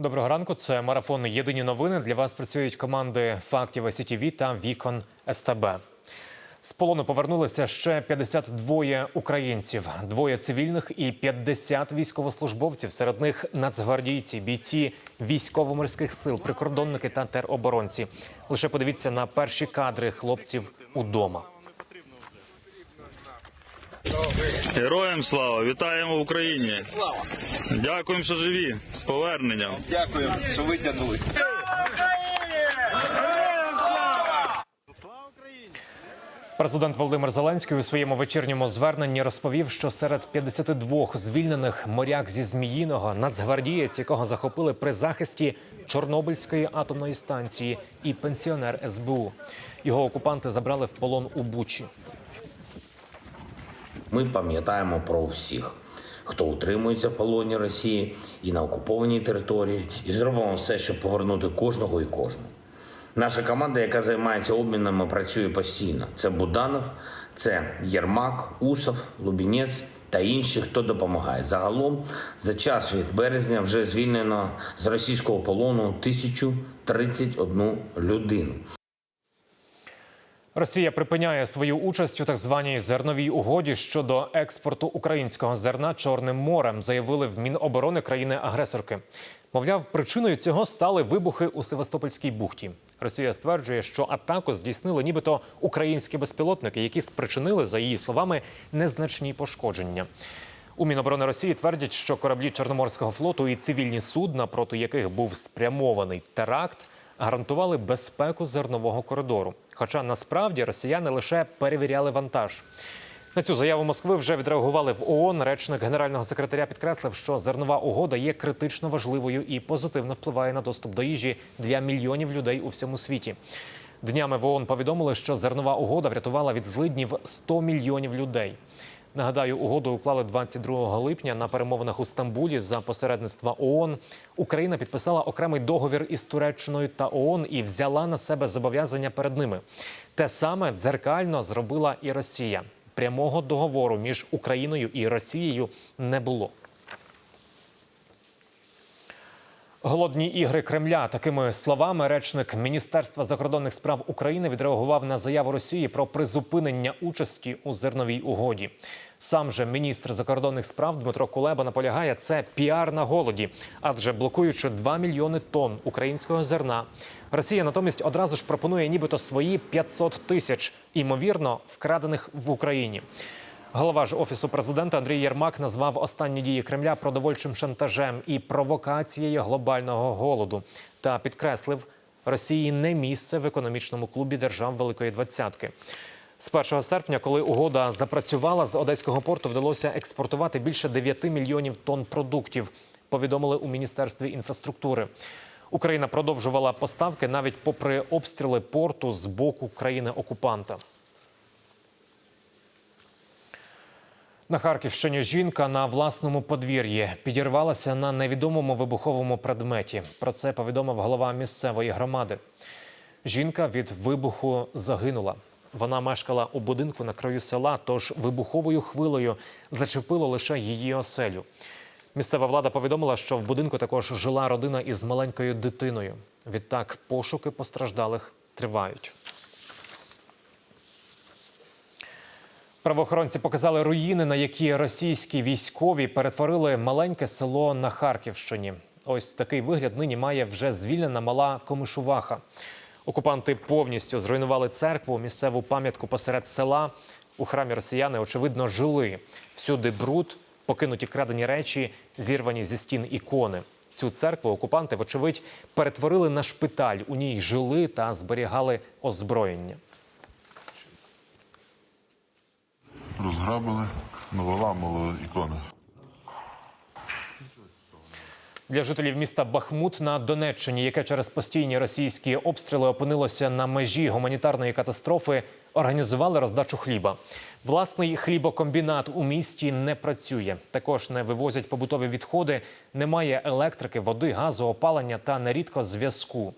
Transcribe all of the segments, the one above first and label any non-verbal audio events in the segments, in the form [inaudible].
Доброго ранку. Це марафон Єдині новини. Для вас працюють команди фактів СІТВ та Вікон СТБ. З полону повернулися ще 52 українців, двоє цивільних і 50 військовослужбовців. Серед них нацгвардійці, бійці військово-морських сил, прикордонники та тероборонці. Лише подивіться на перші кадри хлопців удома. Героям слава! Вітаємо в Україні! Слава! Дякуємо, що живі! З поверненням! Дякую, що витягнули. Президент Володимир Зеленський у своєму вечірньому зверненні розповів, що серед 52 звільнених моряк зі Зміїного нацгвардієць, якого захопили при захисті Чорнобильської атомної станції, і пенсіонер СБУ. Його окупанти забрали в полон у Бучі. Ми пам'ятаємо про всіх, хто утримується в полоні Росії і на окупованій території, і зробимо все, щоб повернути кожного і кожну. Наша команда, яка займається обмінами, працює постійно. Це Буданов, це Єрмак, Усов, Лубінець та інші, хто допомагає. Загалом за час від березня вже звільнено з російського полону 1031 людину. Росія припиняє свою участь у так званій зерновій угоді щодо експорту українського зерна Чорним морем, заявили в Міноборони країни-агресорки. Мовляв, причиною цього стали вибухи у Севастопольській бухті. Росія стверджує, що атаку здійснили нібито українські безпілотники, які спричинили, за її словами, незначні пошкодження. У Міноборони Росії твердять, що кораблі Чорноморського флоту і цивільні судна, проти яких був спрямований теракт, гарантували безпеку зернового коридору. Хоча насправді росіяни лише перевіряли вантаж. На цю заяву Москви вже відреагували в ООН. Речник генерального секретаря підкреслив, що зернова угода є критично важливою і позитивно впливає на доступ до їжі для мільйонів людей у всьому світі. Днями в ООН повідомили, що зернова угода врятувала від злиднів 100 мільйонів людей. Нагадаю, угоду уклали 22 липня на перемовинах у Стамбулі за посередництва ООН. Україна підписала окремий договір із Туреччиною та ООН і взяла на себе зобов'язання перед ними. Те саме дзеркально зробила і Росія. Прямого договору між Україною і Росією не було. Голодні ігри Кремля такими словами речник Міністерства закордонних справ України відреагував на заяву Росії про призупинення участі у зерновій угоді. Сам же міністр закордонних справ Дмитро Кулеба наполягає, це піар на голоді, адже блокуючи 2 мільйони тонн українського зерна, Росія натомість одразу ж пропонує нібито свої 500 тисяч, імовірно, вкрадених в Україні. Голова ж офісу президента Андрій Єрмак назвав останні дії Кремля продовольчим шантажем і провокацією глобального голоду та підкреслив, Росії не місце в економічному клубі держав Великої Двадцятки. З 1 серпня, коли угода запрацювала, з одеського порту вдалося експортувати більше 9 мільйонів тонн продуктів. Повідомили у міністерстві інфраструктури. Україна продовжувала поставки навіть попри обстріли порту з боку країни-окупанта. На Харківщині жінка на власному подвір'ї підірвалася на невідомому вибуховому предметі. Про це повідомив голова місцевої громади. Жінка від вибуху загинула. Вона мешкала у будинку на краю села, тож вибуховою хвилею зачепило лише її оселю. Місцева влада повідомила, що в будинку також жила родина із маленькою дитиною. Відтак пошуки постраждалих тривають. Правоохоронці показали руїни, на які російські військові перетворили маленьке село на Харківщині. Ось такий вигляд нині має вже звільнена мала Комишуваха. Окупанти повністю зруйнували церкву, місцеву пам'ятку посеред села. У храмі росіяни, очевидно, жили. Всюди бруд, покинуті крадені речі, зірвані зі стін ікони. Цю церкву окупанти, вочевидь, перетворили на шпиталь. У ній жили та зберігали озброєння. Розграбили, наваламили ікони. Для жителів міста Бахмут на Донеччині, яке через постійні російські обстріли опинилося на межі гуманітарної катастрофи, організували роздачу хліба. Власний хлібокомбінат у місті не працює. Також не вивозять побутові відходи, немає електрики, води, газу, опалення та нерідко зв'язку.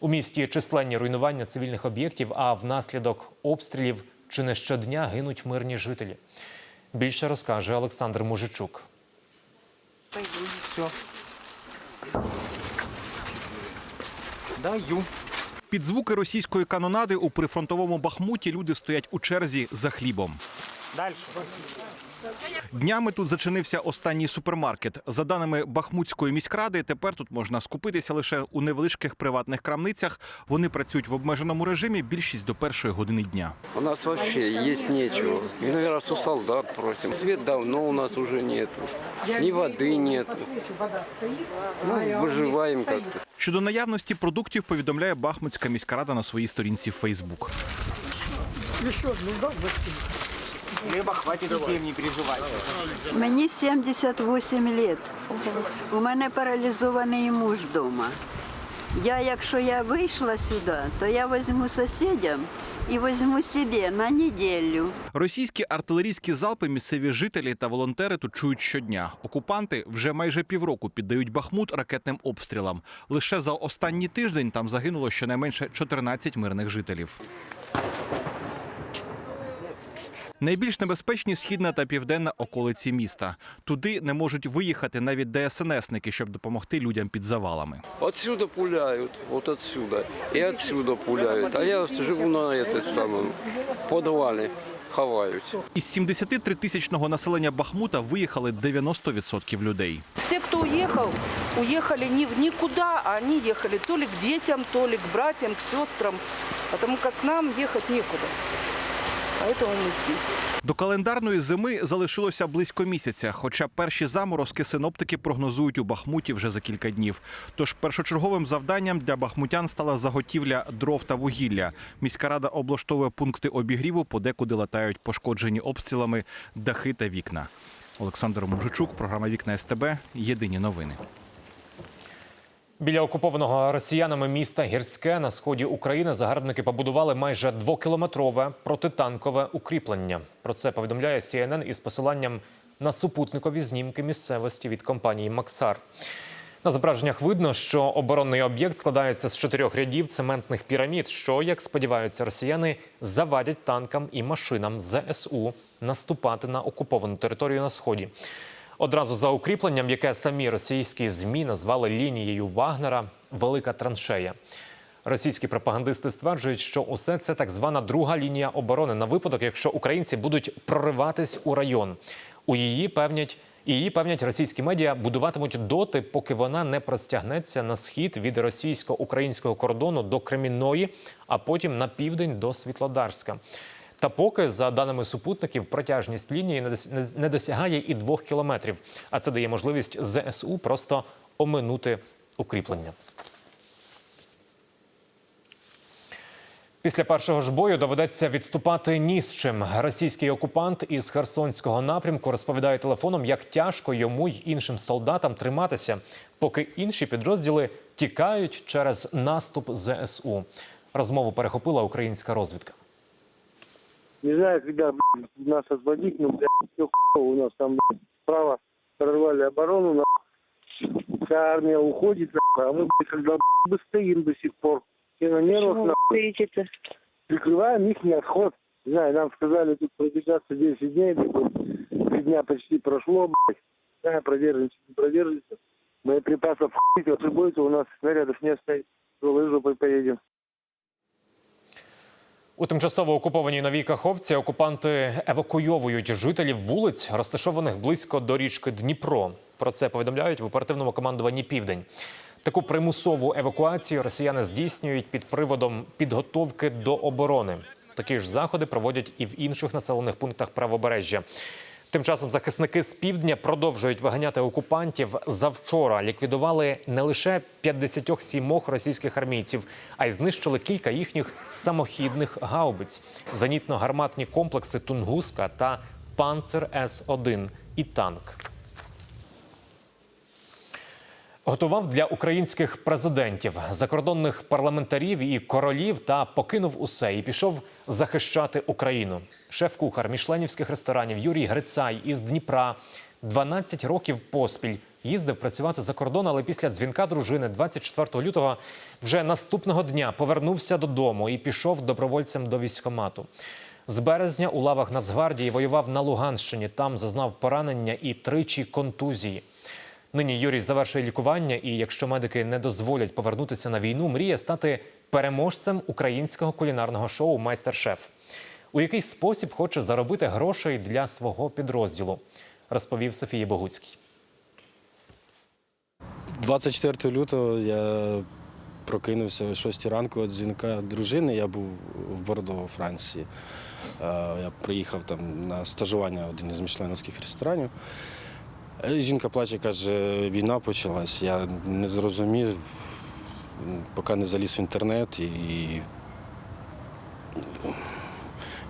У місті численні руйнування цивільних об'єктів, а внаслідок обстрілів чи не щодня гинуть мирні жителі. Більше розкаже Олександр Мужичук. Даю. Даю. Під звуки російської канонади у прифронтовому бахмуті люди стоять у черзі за хлібом. Дальше. Днями тут зачинився останній супермаркет. За даними Бахмутської міськради, тепер тут можна скупитися лише у невеличких приватних крамницях. Вони працюють в обмеженому режимі більшість до першої години дня. У нас вообще есть нечего. И, наверное, у солдат просим. Свет давно у нас уже нету. Ни воды нету. Ну, выживаем как-то. Щодо наявності продуктів повідомляє Бахмутська міськрада на своїй сторінці в Фейсбук. Хлеба хватит всем, не переживайте. Мені 78 лет. У мене паралізований муж вдома. Я, якщо я вийшла сюди, то я візьму сусідям і візьму собі на неділю. Російські артилерійські залпи місцеві жителі та волонтери тут чують щодня. Окупанти вже майже півроку піддають Бахмут ракетним обстрілам. Лише за останній тиждень там загинуло щонайменше 14 мирних жителів. Найбільш небезпечні східна та південна околиці міста. Туди не можуть виїхати навіть ДСНСники, щоб допомогти людям під завалами. Отсюда пуляют, вот отсюда. И отсюда пуляют. А я живу на этой самом подвале. Ховаюсь. Із 73-тисячного населення Бахмута виїхали 90% людей. Все, кто уехал, уехали не в никуда, а они ехали то ли к детям, то ли к братьям, к сестрам, потому как нам Поэтому мы здесь. До календарної зими залишилося близько місяця, хоча перші заморозки синоптики прогнозують у Бахмуті вже за кілька днів. Тож першочерговим завданням для бахмутян стала заготівля дров та вугілля. Міська рада облаштовує пункти обігріву, подекуди латають пошкоджені обстрілами дахи та вікна. Олександр Мужичук, програма Вікна СТБ. Єдині новини. Біля окупованого росіянами міста Гірське на сході України загарбники побудували майже двокілометрове протитанкове укріплення. Про це повідомляє CNN із посиланням на супутникові знімки місцевості від компанії Максар. На зображеннях видно, що оборонний об'єкт складається з чотирьох рядів цементних пірамід, що, як сподіваються росіяни, завадять танкам і машинам ЗСУ наступати на окуповану територію на сході. Одразу за укріпленням, яке самі російські змі назвали лінією Вагнера, велика траншея. Російські пропагандисти стверджують, що усе це так звана друга лінія оборони на випадок, якщо українці будуть прориватись у район. У її певнять. Її певнять російські медіа будуватимуть доти, поки вона не простягнеться на схід від російсько-українського кордону до Кремінної, а потім на південь до Світлодарська. Та поки, за даними супутників, протяжність лінії не дос- не- не досягає і двох кілометрів. А це дає можливість ЗСУ просто оминути укріплення. Після першого ж бою доведеться відступати ні з чим. Російський окупант із Херсонського напрямку розповідає телефоном, як тяжко йому й іншим солдатам триматися, поки інші підрозділи тікають через наступ ЗСУ. Розмову перехопила українська розвідка. Не знаю, когда блядь, нас освободить, но, блядь, все хуево у нас там, блядь, справа прорвали оборону, нахуй. Вся армия уходит, нахуй, а мы, блядь, когда мы стоим до сих пор. Все на нервах, нахуй. Прикрываем их отход. Не знаю, нам сказали тут продержаться 10 дней, три дня почти прошло, блядь. Не знаю, продержимся, не продержимся. Боеприпасов хуй, ошибается, у нас снарядов не оставить. Жопой поедем. У тимчасово окупованій новій Каховці окупанти евакуйовують жителів вулиць, розташованих близько до річки Дніпро. Про це повідомляють в оперативному командуванні Південь. Таку примусову евакуацію росіяни здійснюють під приводом підготовки до оборони. Такі ж заходи проводять і в інших населених пунктах правобережжя. Тим часом захисники з півдня продовжують виганяти окупантів. Завчора ліквідували не лише 57 російських армійців, а й знищили кілька їхніх самохідних гаубиць, зенітно-гарматні комплекси Тунгуска та Панцер С-1 і танк. Готував для українських президентів, закордонних парламентарів і королів та покинув усе і пішов захищати Україну. Шеф-кухар мішленівських ресторанів Юрій Грицай із Дніпра 12 років поспіль їздив працювати за кордон, але після дзвінка дружини 24 лютого вже наступного дня повернувся додому і пішов добровольцем до військкомату. З березня у лавах Нацгвардії воював на Луганщині. Там зазнав поранення і тричі контузії. Нині Юрій завершує лікування, і якщо медики не дозволять повернутися на війну, мріє стати переможцем українського кулінарного шоу Майстер-шеф. У який спосіб хоче заробити грошей для свого підрозділу, розповів Софії Богуцький. 24 лютого я прокинувся о 6 ранку від дзвінка дружини. Я був в Бордо, Франції. Е, Я приїхав там на стажування в один із мішленовських ресторанів. Е, Жінка плаче, каже, війна почалась. Я не зрозумів, поки не заліз в інтернет. І,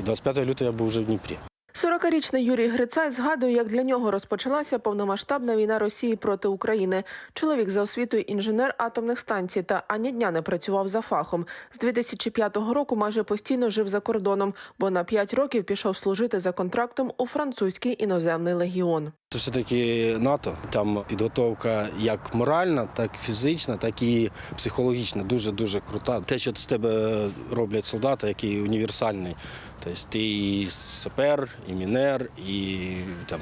і 25 лютого я був вже в Дніпрі. 40-річний Юрій Грицай згадує, як для нього розпочалася повномасштабна війна Росії проти України. Чоловік за освітою інженер атомних станцій та ані дня не працював за фахом. З 2005 року майже постійно жив за кордоном, бо на 5 років пішов служити за контрактом у французький іноземний легіон. Це все-таки НАТО. Там підготовка як моральна, так і фізична, так і психологічна. Дуже дуже крута. Те, що з тебе роблять солдати, який універсальний. Тобто ти і сапер, і мінер, і там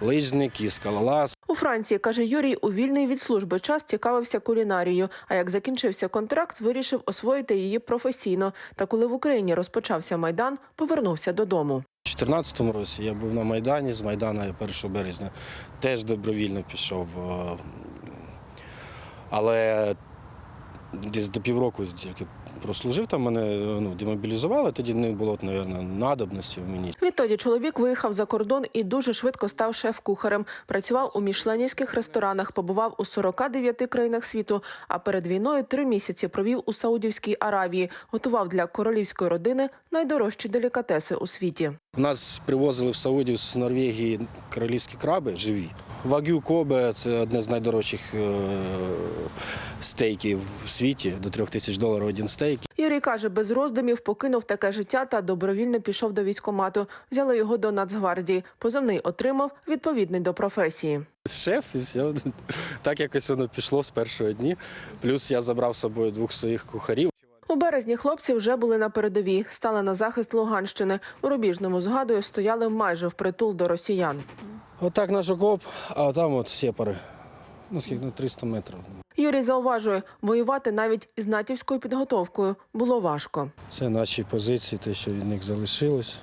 лижник, і скалолаз. У Франції, каже Юрій, у вільний від служби час цікавився кулінарією. А як закінчився контракт, вирішив освоїти її професійно. Та коли в Україні розпочався майдан, повернувся додому. У 2014 році я був на Майдані, з Майдана 1 березня теж добровільно пішов. е, Але десь до півроку тільки прослужив, там мене ну, демобілізували, тоді не було, мабуть, надобності в мені. Відтоді чоловік виїхав за кордон і дуже швидко став шеф-кухарем. Працював у мішленівських ресторанах, побував у 49 країнах світу. А перед війною три місяці провів у Саудівській Аравії. Готував для королівської родини найдорожчі делікатеси у світі. У нас привозили в Саудів з Норвегії королівські краби живі. Вагю Кобе це одне з найдорожчих е, стейків в світі. До трьох тисяч доларів один стейк. Юрій каже, без роздумів покинув таке життя та добровільно пішов до військкомату. Взяли його до Нацгвардії. Позивний отримав відповідний до професії. Шеф і все. Так якось воно пішло з першого дні. Плюс я забрав з собою двох своїх кухарів. У березні хлопці вже були на передовій, стали на захист Луганщини. У Рубіжному згадую, стояли майже впритул до росіян. Отак наш окоп, а там от сепари. Ну, скільки ну, 300 метрів. Юрій зауважує, воювати навіть із натівською підготовкою було важко. Це наші позиції, те, що від них залишилось.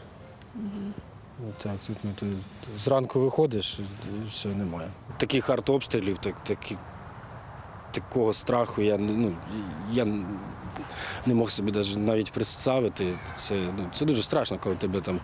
Отак, тут ну, ти зранку виходиш, і все немає. Таких артобстрілів, так, такі, такого страху я, не- ну, я не мог собі навіть представити. Це, ну, це дуже страшно, коли тебе там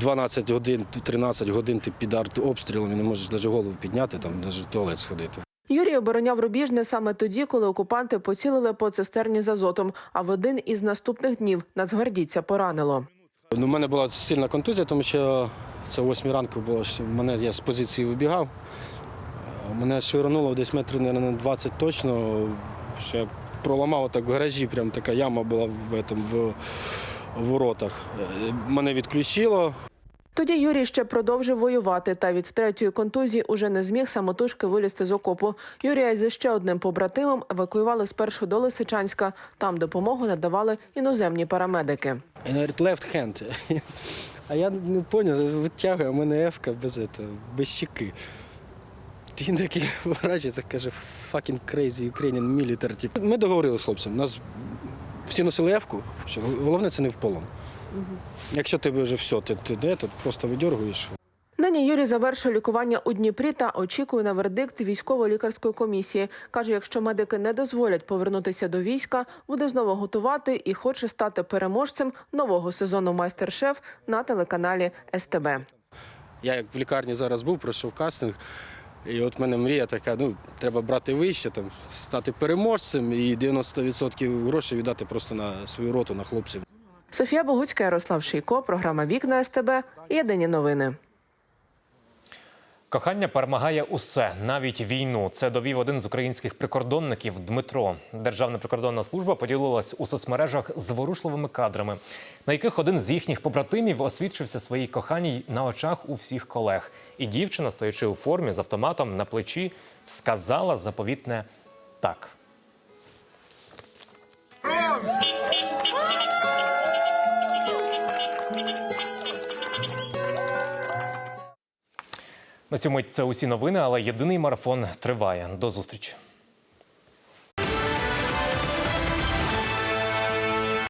12 годин, 13 годин ти під артобстрілом і не можеш навіть голову підняти, там, навіть в туалет сходити. Юрій обороняв Рубіжне саме тоді, коли окупанти поцілили по цистерні з азотом. А в один із наступних днів нацгвардійця поранило. Ну, у мене була сильна контузія, тому що це о 8 ранку було. що Мене я з позиції вибігав. Мене швирнуло десь метрів на 20 точно. Що я проламав так в гаражі, прям така яма була в, этом, в, в воротах. Мене відключило. Тоді Юрій ще продовжив воювати, та від третьої контузії уже не зміг самотужки вилізти з окопу. Юрія зі ще одним побратимом евакуювали спершу до Лисичанська. Там допомогу надавали іноземні парамедики. І говорить, left hand. [laughs] А я не зрозумів, витягує, мене ефка без, этого, без щеки. Він такий [laughs] вражається, каже, fucking crazy Ukrainian military. Ми договорилися з хлопцем. Нас всі носили ефку, що головне це не в полон. Якщо тебе вже все, ти, ти не, то просто видергуєш. Нині Юрій завершує лікування у Дніпрі та очікує на вердикт військово-лікарської комісії. Каже, якщо медики не дозволять повернутися до війська, буде знову готувати і хоче стати переможцем нового сезону майстер-шеф на телеканалі СТБ. Я як в лікарні зараз був, пройшов кастинг. І от в мене мрія така, ну, треба брати вище, там, стати переможцем і 90% грошей віддати просто на свою роту, на хлопців. Софія Богуцька, Ярослав Шийко, програма Вікна СТБ. Єдині новини. Кохання перемагає усе, навіть війну. Це довів один з українських прикордонників Дмитро. Державна прикордонна служба поділилась у соцмережах зворушливими кадрами, на яких один з їхніх побратимів освідчився своїй коханій на очах у всіх колег. І дівчина, стоячи у формі з автоматом на плечі, сказала заповітне так. На цьому це усі новини, але єдиний марафон триває. До зустрічі.